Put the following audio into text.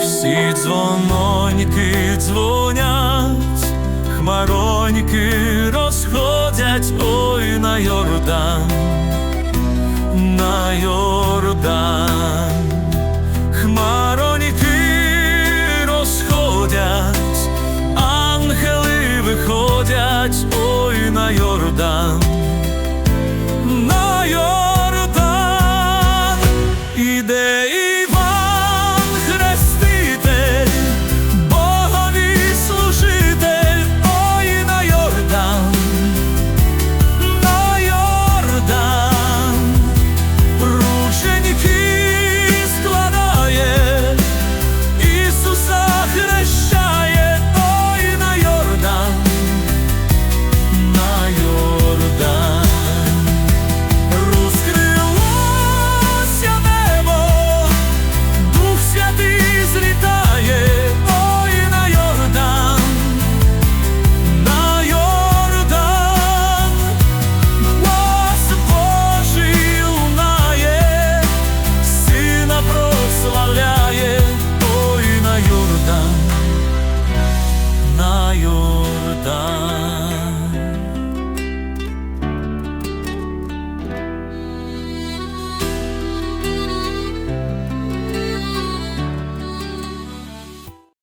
всі дзвононьки дзвонять, хмароньки розходять, ой на Йордан, на Йордан, хмароньки розходять, ангели виходять, ой на Йордан.